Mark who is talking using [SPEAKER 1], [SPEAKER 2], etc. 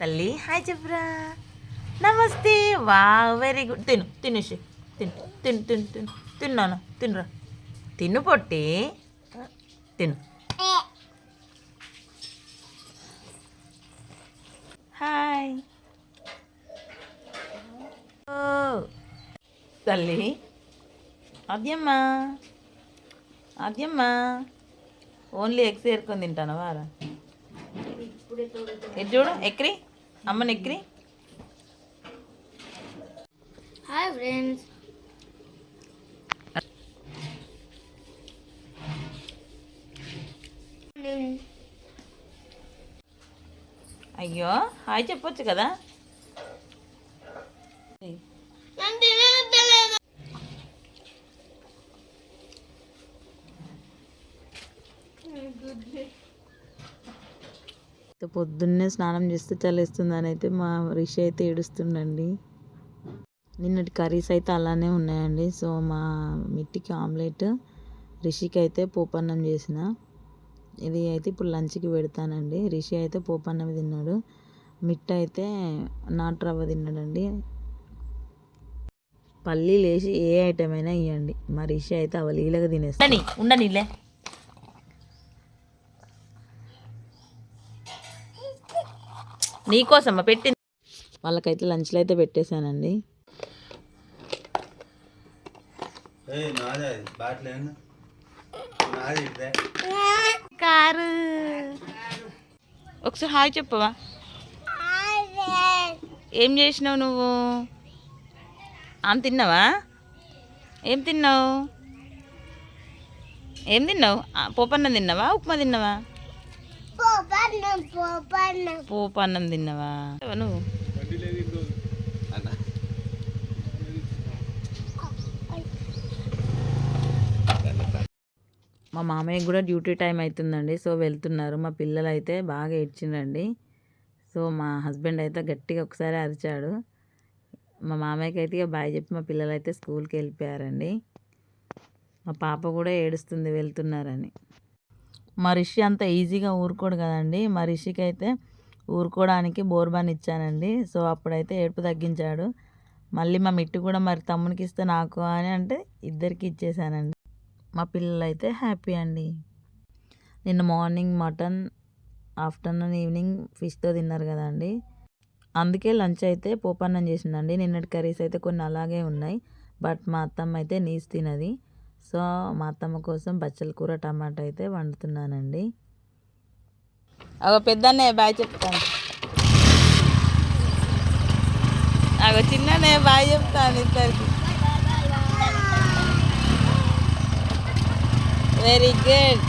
[SPEAKER 1] తల్లి. హాయ్ చెప్పురా నమస్తే. వా వెరీ గుడ్. తిను తిను శ్రీ. తిను తిను తిను తిను. తిన్నాను తినురా. తిను పొట్టి. తిను. హాయ్. ఓ. తల్లి. అద్యమ్మా అద్యమ్మా ఓన్లీ ఎగ్స్ ఏరుకొని తింటాను వారా? చూడు ఎక్రి అమ్మని ఎక్రి
[SPEAKER 2] హాయ్ ఫ్రెండ్స్
[SPEAKER 1] అయ్యో హాయ్ చెప్పొచ్చు కదా? పొద్దున్నే స్నానం చేస్తే చలేస్తుందని అయితే మా రిషి అయితే ఏడుస్తుండండి. నిన్నటి కర్రీస్ అయితే అలానే ఉన్నాయండి. సో మా మిట్టికి ఆమ్లెట్ రిషికి అయితే పోపన్నం చేసిన. ఇది అయితే ఇప్పుడు లంచ్కి పెడతానండి. రిషి అయితే పోపన్నం తిన్నాడు. మిట్ట అయితే నాటు రవ్వ తిన్నాడండి. పల్లీలు వేసి ఏ ఐటమ్ అయినా ఇవ్వండి మా రిషి అయితే అవలీలగా తినేస్తాను ఉండనిలే నీకోసమ్మా పెట్టింది? వాళ్ళకైతే లంచ్లో అయితే పెట్టేశానండి. కారు. ఒకసారి హాయ్ చెప్పవా? ఏం చేసినావు నువ్వు? ఆమె తిన్నావా? ఏం తిన్నావు? ఏం తిన్నావు? పోపన్నం తిన్నావా? ఉప్మా తిన్నావా?
[SPEAKER 2] పోపన్నం పోపన్నం
[SPEAKER 1] పోపన్నం తిన్నావా? నువ్వు?
[SPEAKER 3] అన్న.
[SPEAKER 1] మా మామయ్య కూడా డ్యూటీ టైం అవుతుందండి సో వెళ్తున్నారు. మా పిల్లలు అయితే బాగా ఏడ్చిండండి సో మా హస్బెండ్ అయితే గట్టిగా ఒకసారి అరిచాడు. మా మామయ్యకి అయితే ఇక బాయ్ చెప్పి మా పిల్లలు అయితే స్కూల్కి వెళ్ళిపోయారండి. మా పాప కూడా ఏడుస్తుంది వెళ్తున్నారని. మా రిషి అంత ఈజీగా ఊరుకోడు కదండి. మా రిషికి అయితే ఊరుకోవడానికి బోర్బాన్ ఇచ్చానండి సో అప్పుడైతే ఏడుపు తగ్గించాడు. మళ్ళీ మా మిట్టు కూడా మరి తమ్మునికి ఇస్తే నాకు అని అంటే ఇద్దరికి ఇచ్చేసానండి. మా పిల్లలు అయితే హ్యాపీ అండి. నిన్న మార్నింగ్ మటన్ ఆఫ్టర్నూన్ ఈవినింగ్ ఫిష్తో తిన్నారు కదండి. అందుకే లంచ్ అయితే పోపన్నం చేసిందండి. నిన్నటి కర్రీస్ అయితే కొన్ని అలాగే ఉన్నాయి. బట్ మా అత్తమ్మ అయితే నీస్ తినది. సో మా అత్తమ్మ కోసం బచ్చల కూర టమాటా అయితే వండుతున్నానండి. అగో పెద్దనే బాయ్ చెప్తాను. అగో చిన్ననే బాయ్ చెప్తాను ఇద్దరికి. Very good